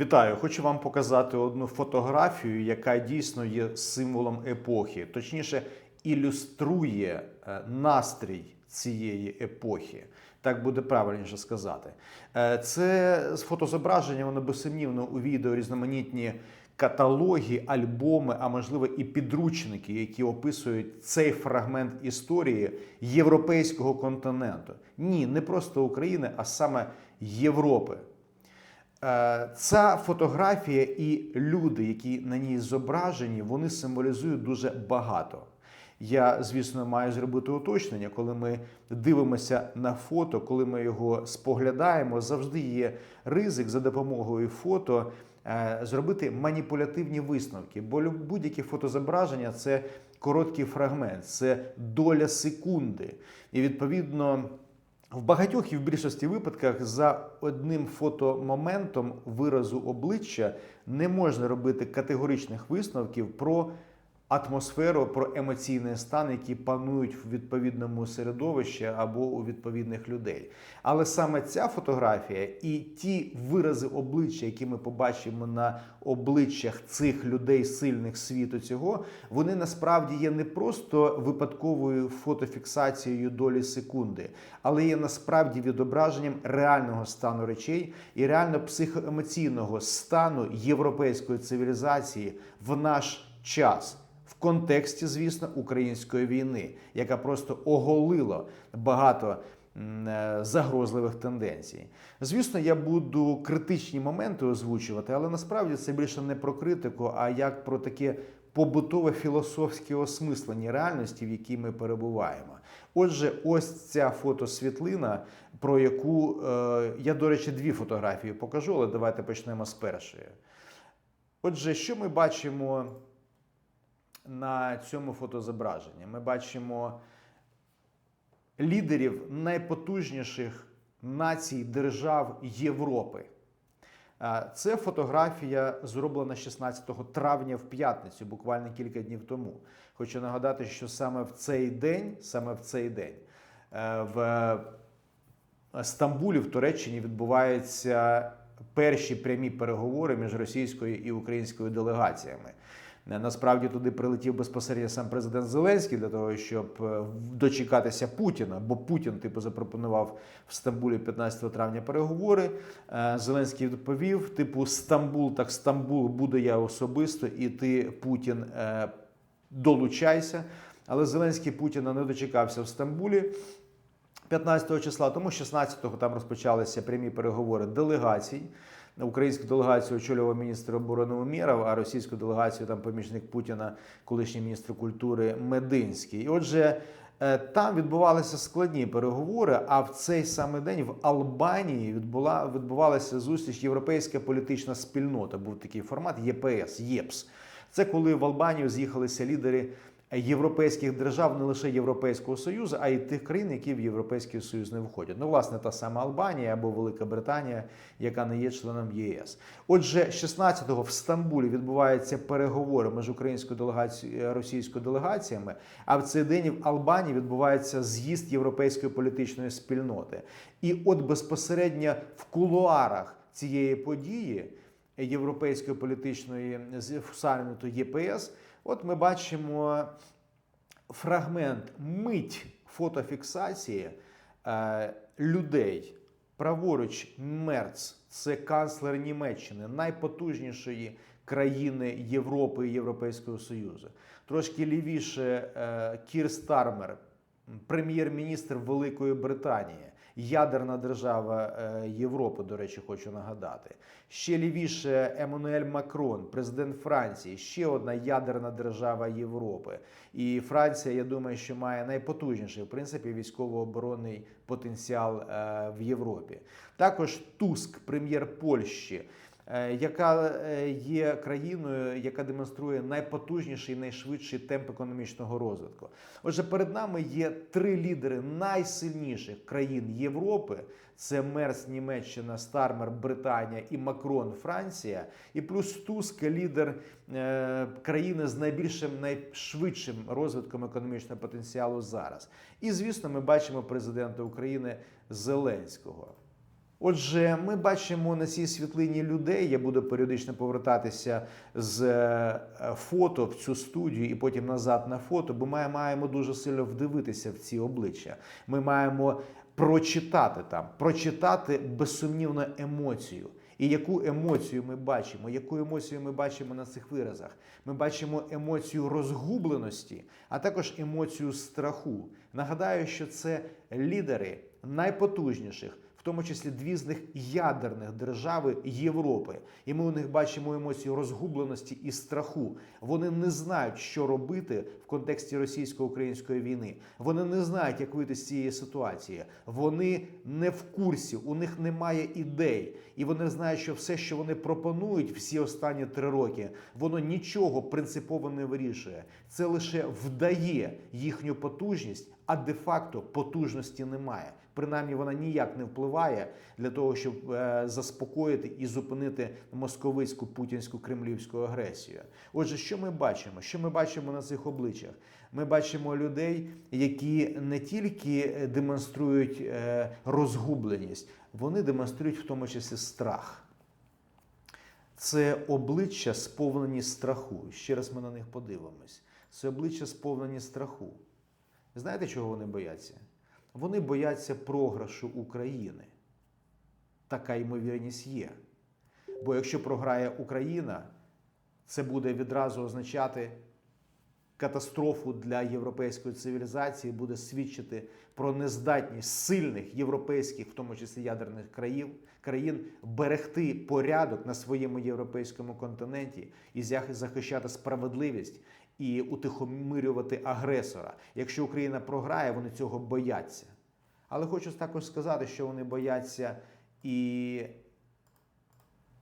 Вітаю! Хочу вам показати одну фотографію, яка дійсно є символом епохи, точніше, ілюструє е, настрій цієї епохи. Так буде правильніше сказати. Е, Це фотозображення, воно безсумнівно у відео різноманітні каталоги, альбоми, а можливо і підручники, які описують цей фрагмент історії європейського континенту. Ні, не просто України, а саме Європи. Е, Ця фотографія і люди, які на ній зображені, вони символізують дуже багато. Я, звісно, маю зробити уточнення, коли ми дивимося на фото, коли ми його споглядаємо, завжди є ризик за допомогою фото е, зробити маніпулятивні висновки. Бо будь-яке фотозображення це короткий фрагмент, це доля секунди. І відповідно. В багатьох і в більшості випадках за одним фотомоментом виразу обличчя не можна робити категоричних висновків про атмосферу, про емоційний стан, які панують в відповідному середовищі або у відповідних людей. Але саме ця фотографія і ті вирази обличчя, які ми побачимо на обличчях цих людей сильних світу цього, вони насправді є не просто випадковою фотофіксацією долі секунди, але є насправді відображенням реального стану речей і реально психоемоційного стану європейської цивілізації в наш час. В контексті, звісно, української війни, яка просто оголила багато е, загрозливих тенденцій. Звісно, я буду критичні моменти озвучувати, але насправді це більше не про критику, а як про таке побутове філософське осмислення реальності, в якій ми перебуваємо. Отже, ось ця фотосвітлина, про яку е, я, до речі, дві фотографії покажу, але давайте почнемо з першої. Отже, що ми бачимо на цьому фотозображенні? Ми бачимо лідерів найпотужніших націй держав Європи. Це фотографія зроблена 16 травня в п'ятницю, буквально кілька днів тому. Хочу нагадати, що саме в цей день, саме в цей день е, в Стамбулі, в Туреччині, відбуваються перші прямі переговори між російською і українською делегаціями. Е, Насправді туди прилетів безпосередньо сам президент Зеленський для того, щоб е, дочекатися Путіна, бо Путін типу запропонував в Стамбулі 15 травня переговори. Е, Зеленський відповів: типу, Стамбул, так Стамбул буде я особисто, і ти Путін долучайся. Але Зеленський Путіна не дочекався в Стамбулі. 15 числа, тому 16-го там розпочалися прямі переговори делегацій. Українську делегацію очолював міністр оборони Умєров, а російську делегацію там помічник Путіна, колишній міністр культури Мединський. І отже, е, там відбувалися складні переговори. А в цей самий день в Албанії відбула відбувалася зустріч Європейська політична спільнота. Був такий формат ЄПС, ЄПС. Це коли в Албанію з'їхалися лідери європейських держав, не лише Європейського Союзу, а й тих країн, які в Європейський Союз не входять. Ну, власне, та сама Албанія або Велика Британія, яка не є членом ЄС. Отже, 16-го в Стамбулі відбуваються переговори між українською делегацією і російською делегаціями. А в цей день в Албанії відбувається з'їзд європейської політичної спільноти. І от безпосередньо в кулуарах цієї події європейської політичної саміту ЄПС. От ми бачимо фрагмент мить фотофіксації е, людей. Праворуч Мерц, це канцлер Німеччини, найпотужнішої країни Європи і Європейського Союзу. Трошки лівіше е, Кір Стармер, прем'єр-міністр Великої Британії, ядерна держава е, Європи, до речі, хочу нагадати. Ще лівіше Еммануель Макрон, президент Франції, ще одна ядерна держава Європи. І Франція, я думаю, що має найпотужніший в принципі військово-оборонний потенціал е, в Європі. Також Туск, прем'єр Польщі. Е, Яка е, є країною, яка демонструє найпотужніший, найшвидший темп економічного розвитку? Отже, перед нами є три лідери найсильніших країн Європи: це Мерс, Німеччина, Стармер, Британія і Макрон, Франція, і плюс Туск, лідер е, країни з найбільшим, найшвидшим розвитком економічного потенціалу зараз. І звісно, ми бачимо президента України Зеленського. Отже, ми бачимо на цій світлині людей. Я буду періодично повертатися з е, фото в цю студію і потім назад на фото, бо ми маємо дуже сильно вдивитися в ці обличчя. Ми маємо прочитати там, прочитати безсумнівно емоцію. І яку емоцію ми бачимо? Яку емоцію ми бачимо на цих виразах? Ми бачимо емоцію розгубленості, а також емоцію страху. Нагадаю, що це лідери найпотужніших, тому числі дві з них ядерних держави Європи. І ми у них бачимо емоцію розгубленості і страху. Вони не знають, що робити в контексті російсько-української війни. Вони не знають, як вийти з цієї ситуації. Вони не в курсі, у них немає ідей, і вони знають, що все, що вони пропонують всі останні три роки, воно нічого принципово не вирішує. Це лише вдає їхню потужність, а де-факто потужності немає. Принаймні, вона ніяк не впливає для того, щоб е, заспокоїти і зупинити московицьку путінську кремлівську агресію. Отже, що ми бачимо? Що ми бачимо на цих обличчях? Ми бачимо людей, які не тільки демонструють е, розгубленість, вони демонструють в тому числі страх. Це обличчя сповнені страху. Ще раз ми на них подивимось. Це обличчя сповнені страху. Знаєте, чого вони бояться? Вони бояться програшу України. Така ймовірність є. Бо якщо програє Україна, це буде відразу означати катастрофу для європейської цивілізації, буде свідчити про нездатність сильних європейських, в тому числі ядерних країн, країн берегти порядок на своєму європейському континенті і захищати справедливість і утихомирювати агресора. Якщо Україна програє, вони цього бояться. Але хочу також сказати, що вони бояться і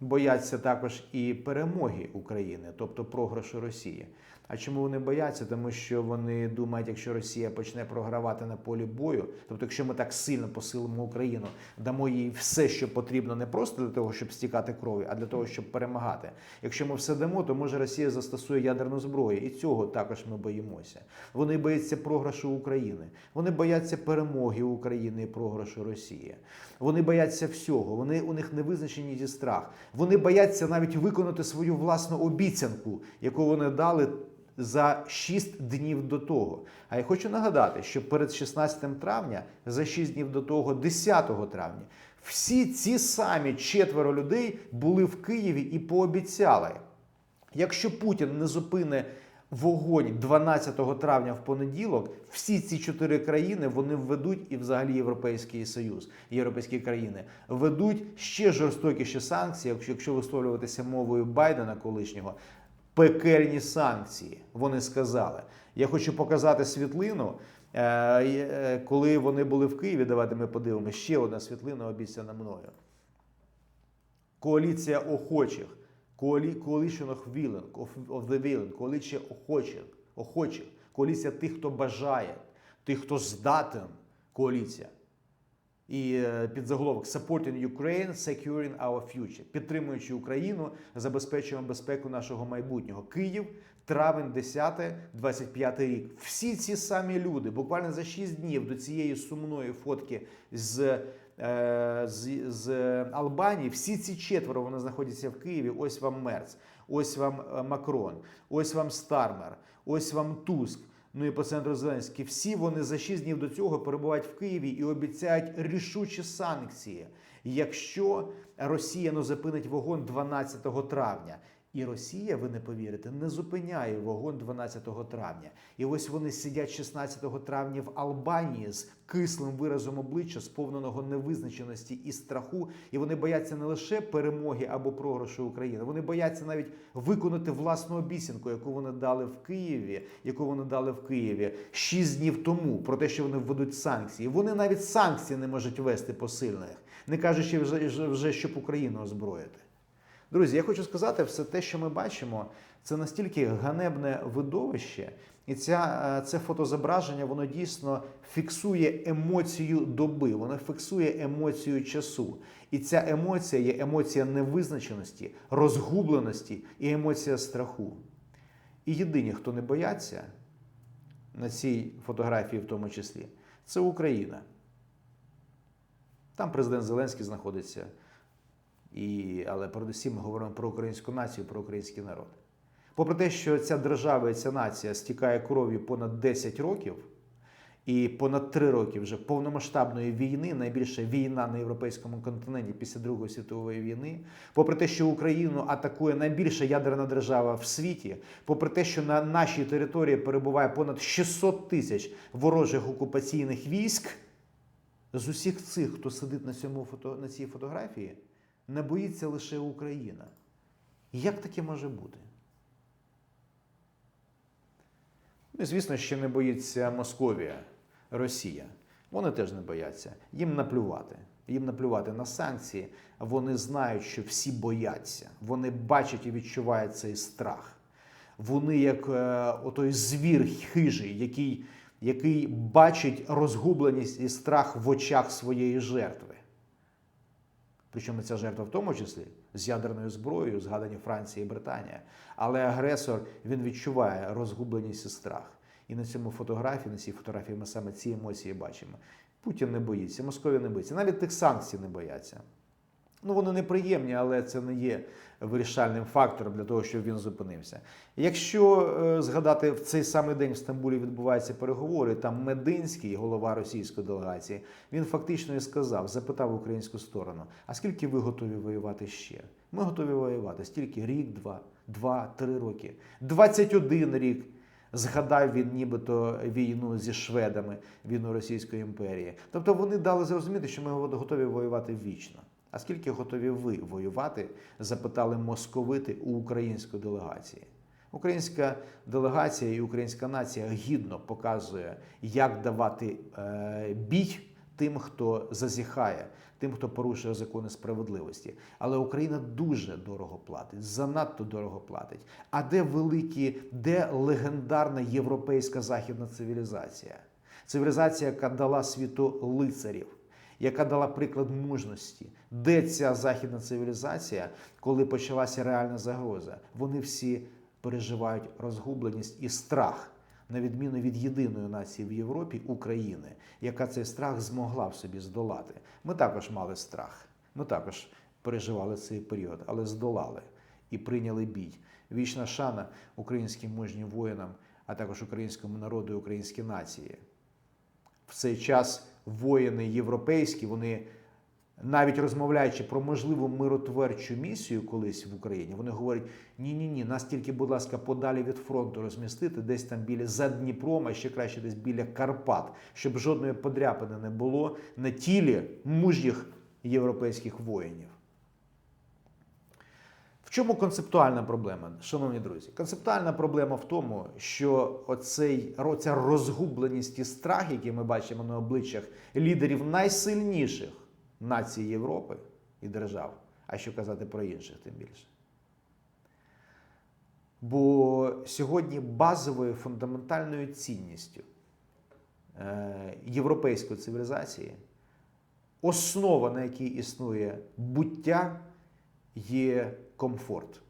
бояться також і перемоги України, тобто програшу Росії. А чому вони бояться? Тому що вони думають, якщо Росія почне програвати на полі бою, тобто, якщо ми так сильно посилимо Україну, дамо їй все, що потрібно, не просто для того, щоб стікати кров'ю, а для того, щоб перемагати. Якщо ми все дамо, то може Росія застосує ядерну зброю, і цього також ми боїмося. Вони бояться програшу України, вони бояться перемоги України і програшу Росії. Вони бояться всього. Вони у них не визначені зі страх. Вони бояться навіть виконати свою власну обіцянку, яку вони дали за 6 днів до того. А я хочу нагадати, що перед 16 травня, за 6 днів до того, 10 травня, всі ці самі четверо людей були в Києві і пообіцяли, якщо Путін не зупине вогонь 12 травня в понеділок, всі ці чотири країни вони введуть і взагалі Європейський Союз, європейські країни ведуть ще жорстокіші санкції, якщо висловлюватися мовою Байдена колишнього пекельні санкції. Вони сказали. Я хочу показати світлину. е, Коли вони були в Києві, давайте ми подивимося. Ще одна світлина обіцяна мною. Коаліція охочих. Coalition of willing, of the willing, коаліція охочих, охочих, коаліція тих, хто бажає, тих, хто здатен, коаліція. І е, під заголовок Supporting Ukraine, Securing Our Future. Підтримуючи Україну, забезпечуємо безпеку нашого майбутнього. Київ, травень 10, 25 рік. Всі ці самі люди, буквально за 6 днів до цієї сумної фотки з. е, З, з Албанії всі ці четверо вони знаходяться в Києві. Ось вам Мерц, ось вам е, Макрон, ось вам Стармер, ось вам Туск. Ну і центру Зеленський, всі вони за 6 днів до цього перебувають в Києві і обіцяють рішучі санкції, якщо Росія не зупинить вогонь 12 травня. І Росія, ви не повірите, не зупиняє вогонь 12 травня. І ось вони сидять 16 травня в Албанії з кислим виразом обличчя, сповненого невизначеності і страху. І вони бояться не лише перемоги або програшу України, вони бояться навіть виконати власну обіцянку, яку вони дали в Києві, яку вони дали в Києві 6 днів тому, про те, що вони введуть санкції. Вони навіть санкції не можуть вести посильних, не кажучи вже, вже щоб Україну озброїти. Друзі, я хочу сказати, все те, що ми бачимо, це настільки ганебне видовище, і ця, е, це фотозображення воно дійсно фіксує емоцію доби, воно фіксує емоцію часу. І ця емоція є емоція невизначеності, розгубленості і емоція страху. І єдині, хто не бояться на цій фотографії, в тому числі, це Україна. Там президент Зеленський знаходиться. І, але передусім ми говоримо про українську націю, про український народ. Попри те, що ця держава і ця нація стікає кров'ю понад 10 років, і понад 3 роки вже повномасштабної війни, найбільша війна на європейському континенті після Другої світової війни, попри те, що Україну атакує найбільша ядерна держава в світі, попри те, що на нашій території перебуває понад 600 тисяч ворожих окупаційних військ, з усіх цих, хто сидить на, цьому фото, на цій фотографії, не боїться лише Україна. Як таке може бути? Ну, звісно, ще не боїться Московія, Росія. Вони теж не бояться. Їм наплювати. Їм наплювати на санкції. Вони знають, що всі бояться. Вони бачать і відчувають цей страх. Вони як е, отой звір хижий, який, який бачить розгубленість і страх в очах своєї жертви. Причому ця жертва в тому числі з ядерною зброєю, згадані Франція і Британія. Але агресор він відчуває розгубленість і страх. І на цьому фотографії, на цій фотографії ми саме ці емоції бачимо. Путін не боїться, Московія не боїться, навіть тих санкцій не бояться. Ну, вони неприємні, але це не є вирішальним фактором для того, щоб він зупинився. Якщо е, згадати, в цей самий день в Стамбулі відбуваються переговори, там Мединський, голова російської делегації, він фактично і сказав, запитав українську сторону: а скільки ви готові воювати ще? Ми готові воювати стільки рік, два, два, три роки, 21 рік. Згадав він нібито війну зі шведами, війну Російської імперії. Тобто вони дали зрозуміти, що ми готові воювати вічно. А скільки готові ви воювати? запитали московити у української делегації. Українська делегація і українська нація гідно показує, як давати е, бій тим, хто зазіхає, тим, хто порушує закони справедливості. Але Україна дуже дорого платить, занадто дорого платить. А де великі, де легендарна європейська західна цивілізація? Цивілізація, яка дала світу лицарів яка дала приклад мужності. Де ця західна цивілізація, коли почалася реальна загроза? Вони всі переживають розгубленість і страх, на відміну від єдиної нації в Європі України, яка цей страх змогла в собі здолати. Ми також мали страх. Ми також переживали цей період, але здолали і прийняли бій. Вічна шана українським мужнім воїнам, а також українському народу і українській нації. В цей час воїни європейські, вони навіть розмовляючи про можливу миротворчу місію колись в Україні, вони говорять: ні, ні, ні, нас тільки, будь ласка, подалі від фронту розмістити, десь там біля за Дніпром, а ще краще десь біля Карпат, щоб жодної подряпини не було на тілі мужніх європейських воїнів. Чому концептуальна проблема, шановні друзі? Концептуальна проблема в тому, що оцей, оця розгубленість і страх, який ми бачимо на обличчях лідерів найсильніших націй Європи і держав, а що казати про інших, тим більше. Бо сьогодні базовою фундаментальною цінністю е, європейської цивілізації, основа, на якій існує буття, є комфорт.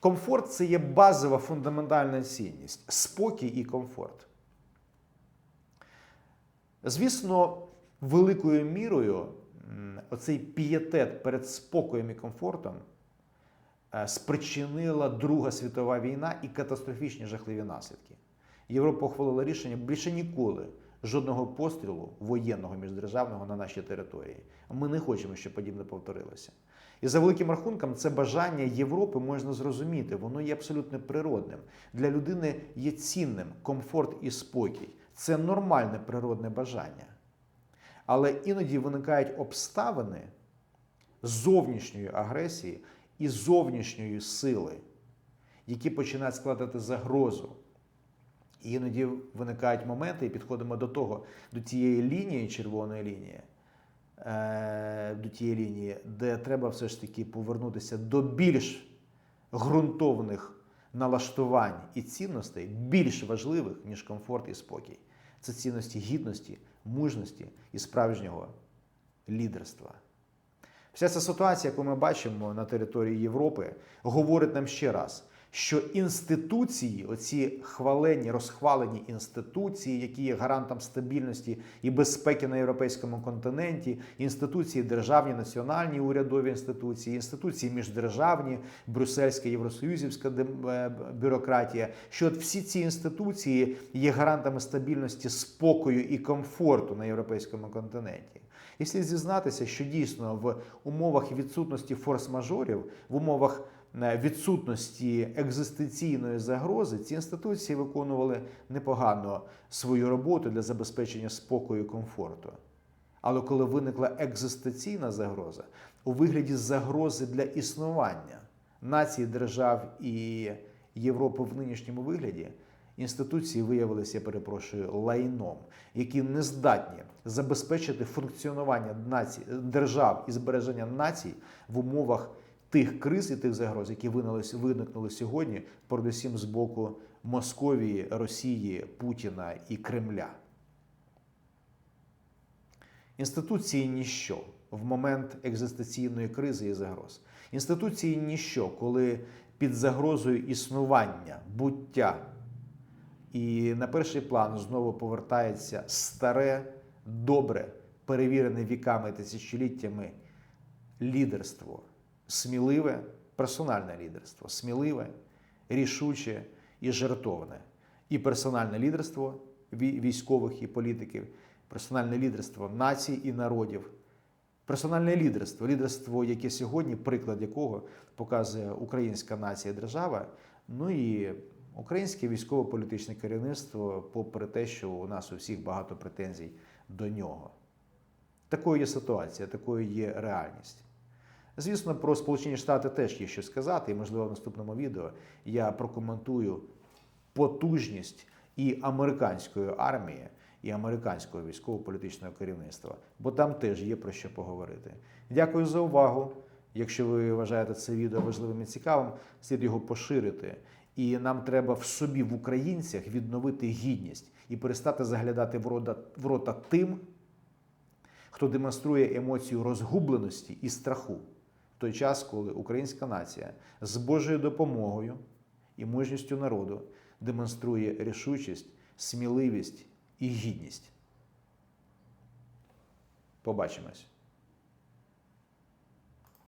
Комфорт це є базова фундаментальна цінність, спокій і комфорт. Звісно, великою мірою оцей пієтет перед спокоєм і комфортом е, спричинила Друга світова війна і катастрофічні жахливі наслідки. Європа ухвалила рішення більше ніколи жодного пострілу воєнного міждержавного на нашій території. Ми не хочемо, щоб подібне повторилося. І за великим рахунком, це бажання Європи можна зрозуміти, воно є абсолютно природним. Для людини є цінним комфорт і спокій. Це нормальне природне бажання. Але іноді виникають обставини зовнішньої агресії і зовнішньої сили, які починають складати загрозу. І іноді виникають моменти, і підходимо до того, до тієї лінії, червоної лінії, до тієї лінії, де треба все ж таки повернутися до більш ґрунтовних налаштувань і цінностей, більш важливих, ніж комфорт і спокій. Це цінності гідності, мужності і справжнього лідерства. Вся ця ситуація, яку ми бачимо на території Європи, говорить нам ще раз, що інституції, оці хвалені, розхвалені інституції, які є гарантом стабільності і безпеки на європейському континенті, інституції державні, національні урядові інституції, інституції міждержавні, брюссельська, євросоюзівська е, бюрократія, що от всі ці інституції є гарантами стабільності, спокою і комфорту на європейському континенті. І слід зізнатися, що дійсно в умовах відсутності форс-мажорів, в умовах відсутності екзистенційної загрози, ці інституції виконували непогано свою роботу для забезпечення спокою і комфорту. Але коли виникла екзистенційна загроза у вигляді загрози для існування націй, держав і Європи в нинішньому вигляді, інституції виявилися, я перепрошую, лайном, які не здатні забезпечити функціонування націй, держав і збереження націй в умовах тих криз і тих загроз, які виникнули сьогодні, передусім з боку Московії, Росії, Путіна і Кремля. Інституції ніщо в момент екзистенційної кризи і загроз. Інституції ніщо, коли під загрозою існування, буття. І на перший план знову повертається старе, добре, перевірене віками тисячоліттями лідерство, сміливе, персональне лідерство, сміливе, рішуче і жертовне. І персональне лідерство військових і політиків, персональне лідерство націй і народів, персональне лідерство, лідерство, яке сьогодні, приклад якого показує українська нація і держава, ну і українське військово-політичне керівництво, попри те, що у нас у всіх багато претензій до нього. Такою є ситуація, такою є реальність. Звісно, про Сполучені Штати теж є що сказати, і, можливо, в наступному відео я прокоментую потужність і американської армії, і американського військово-політичного керівництва, бо там теж є про що поговорити. Дякую за увагу. Якщо ви вважаєте це відео важливим і цікавим, слід його поширити. І нам треба в собі, в українцях, відновити гідність і перестати заглядати в рота, в рота тим, хто демонструє емоцію розгубленості і страху той час, коли українська нація з Божою допомогою і мужністю народу демонструє рішучість, сміливість і гідність. Побачимось.